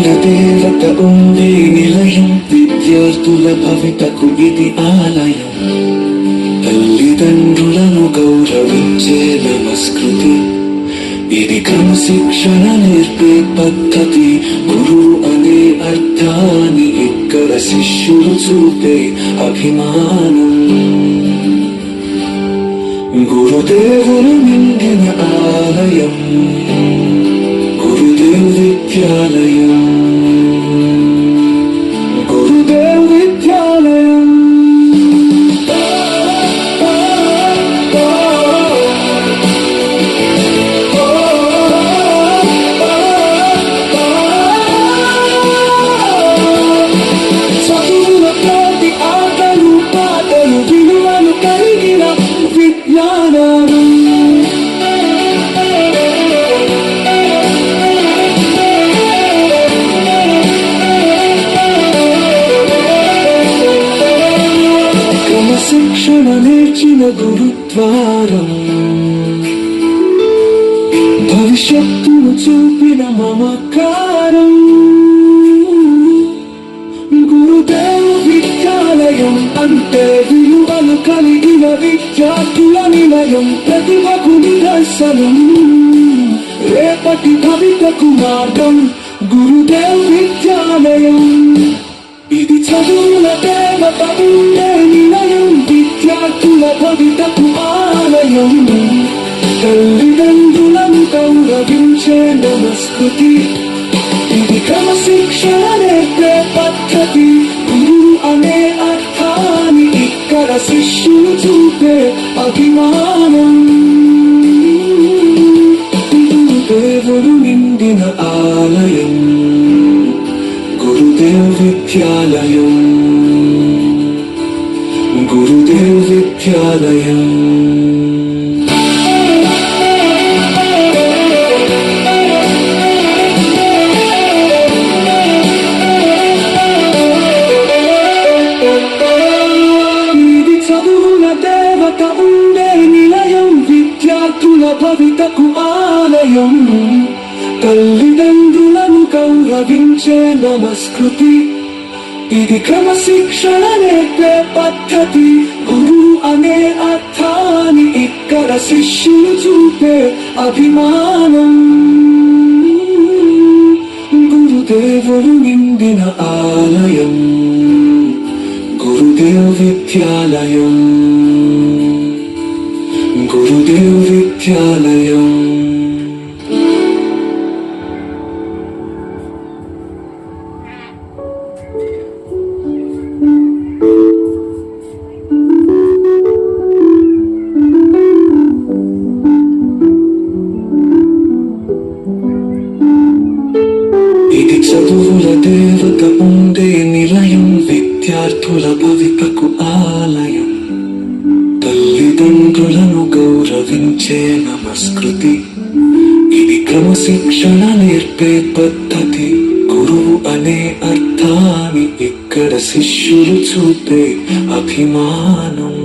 చదువుల దేవత ఉండే నిలయం విద్యార్థుల భవితకు ఇది ఆలయం తల్లిదండ్రులను గౌరవించే నమస్కృతి. ఇది క్రమశిక్షణ నేర్పే పద్ధతి గురువు అనే అర్థాన్ని ఇక్కడ శిష్యులు చూపే అభిమానం గురుదేవులు నిండిన ఆలయం. గురుదేవ్ విద్యాలయం క్రమశిక్షణ నేర్చిన గురుద్వారం భవిష్యత్తును చూపిన మమకారం. గురుదేవ విద్యాలయం అంటే విలువలు కలిగిన విద్యార్థుల నిలయం ప్రతిభకు నిదర్శనం రేపటి భవితకు మార్గం గురుదేవ విద్యాలయం. ఇది చదువుల దేవత ఉండే విద్యార్థుల భవితకు ఆలయం తల్లిదండ్రులను గౌరవించే నమస్కృతి ఇది క్రమశిక్షణ నేర్పే పద్ధతి. గురువు అనే అర్థాన్ని ఇక్కడ శిష్యులు చూపే అభిమానం. గురుదేవుడు నిండిన ఆలయం. గురుదేవ్ విద్యాలయం. గురుదేవ్ భవితకు ఆలయం తల్లిదండ్రులను గౌరవించే నమస్కృతి ఇది క్రమశిక్షణ నేర్పే పద్ధతి గురువు అనే అర్థాన్ని ఇక్కడ శిష్యులు చూపే అభిమానం. గురుదేవుడు నిండిన ఆలయం గురుదేవ్ విద్యాలయం గురుదేవ్ విద్యాలయం. చదువుల దేవత ఉండే నిలయం విద్యార్థుల భవితకు ఆలయం. తల్లిదండ్రులను గౌరవించే నమస్కృతి. ఇది క్రమశిక్షణ నేర్పే పద్ధతి. గురువు అనే అర్థాన్ని ఇక్కడ శిష్యులు చూపే అభిమానం.